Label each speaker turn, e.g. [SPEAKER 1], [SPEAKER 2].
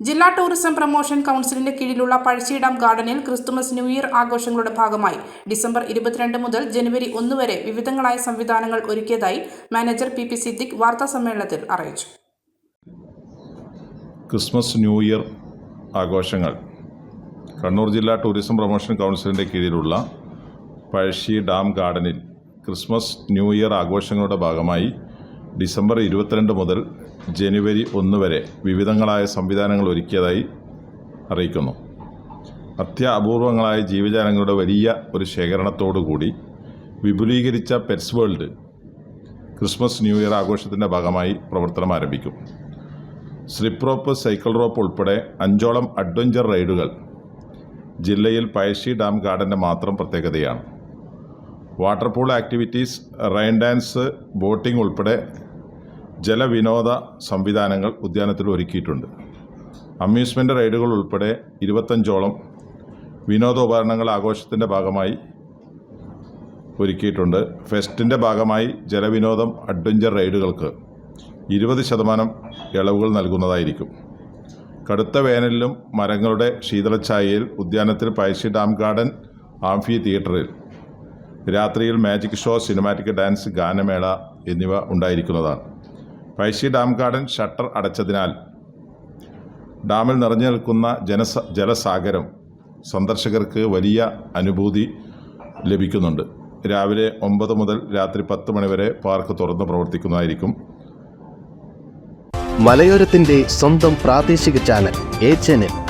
[SPEAKER 1] ജില്ലാ tourism promotion കൗൺസിലിന്റെ കീഴിലുള്ള പഴശ്ശിഡാം ഗാർഡനിൽ ക്രിസ്തുമസ് ന്യൂ ഇയർ ആഘോഷങ്ങളുടെ ഭാഗമായി ഡിസംബർ ഇരുപത്തിരണ്ട് മുതൽ ജനുവരി ഒന്ന് വരെ വിവിധങ്ങളായ സംവിധാനങ്ങൾ ഒരുക്കിയതായി മാനേജർ പി പി സിദ്ദിഖ് വാർത്താ സമ്മേളനത്തിൽ അറിയിച്ചു.
[SPEAKER 2] ക്രിസ്മസ് ന്യൂ ഇയർ ആഘോഷങ്ങൾ. കണ്ണൂർ ജില്ലാ ടൂറിസം പ്രൊമോഷൻ കൗൺസിലിന്റെ കീഴിലുള്ള പഴശ്ശി ഡാം ഗാർഡനിൽ ക്രിസ്മസ് ന്യൂ ഇയർ ആഘോഷങ്ങളുടെ ഭാഗമായി ഡിസംബർ ഇരുപത്തിരണ്ട് മുതൽ ജനുവരി ഒന്ന് വരെ വിവിധങ്ങളായ സംവിധാനങ്ങൾ ഒരുക്കിയതായി അറിയിക്കുന്നു. അത്യപൂർവങ്ങളായ ജീവജാലങ്ങളുടെ വലിയ ഒരു ശേഖരണത്തോടുകൂടി വിപുലീകരിച്ച pets world Christmas new year ആഘോഷത്തിന്റെ ഭാഗമായി പ്രവർത്തനം ആരംഭിക്കും. സ്ലിപ്പ് റോപ്പ് സൈക്കിൾ റോപ്പ് ഉൾപ്പെടെ അഞ്ചോളം അഡ്വഞ്ചർ റൈഡുകൾ ജില്ലയിൽ പഴശ്ശി ഡാം ഗാർഡന്റെ മാത്രം പ്രത്യേകതയാണ്. Water pool activities rain dance boating ഉൾപ്പെടെ ജലവിനോദ സംവിധാനങ്ങൾ ഉദ്യാനത്തിൽ ഒരുക്കിയിട്ടുണ്ട്. അമ്യൂസ്മെന്റ് റൈഡുകൾ ഉൾപ്പെടെ ഇരുപത്തഞ്ചോളം വിനോദോപകരണങ്ങൾ ആഘോഷത്തിന്റെ ഭാഗമായി ഒരുക്കിയിട്ടുണ്ട്. ഫെസ്റ്റിന്റെ ഭാഗമായി ജലവിനോദം അഡ്വഞ്ചർ റൈഡുകൾക്ക് ഇരുപത് ശതമാനം ഇളവുകൾ നൽകുന്നതായിരിക്കും. കടുത്ത വേനലിലും മരങ്ങളുടെ ശീതളഛായയിൽ ഉദ്യാനത്തിൽ പഴശ്ശി ഡാം ഗാർഡൻ ആംഫി തിയേറ്ററിൽ രാത്രിയിൽ മാജിക് ഷോ സിനിമാറ്റിക് ഡാൻസ് ഗാനമേള എന്നിവ ഉണ്ടായിരിക്കുന്നതാണ്. പഴശ്ശി ഡാം ഗാർഡൻ ഷട്ടർ അടച്ചതിനാൽ ഡാമിൽ നിറഞ്ഞു നിൽക്കുന്ന ജനസ ജലസാഗരം സന്ദർശകർക്ക് വലിയ അനുഭൂതി ലഭിക്കുന്നുണ്ട്. രാവിലെ ഒമ്പത് മുതൽ രാത്രി പത്ത് മണിവരെ പാർക്ക് തുറന്ന് പ്രവർത്തിക്കുന്നതായിരിക്കും.
[SPEAKER 3] മലയോരത്തിന്റെ സ്വന്തം പ്രാദേശിക ചാനൽ എ ചാനൽ.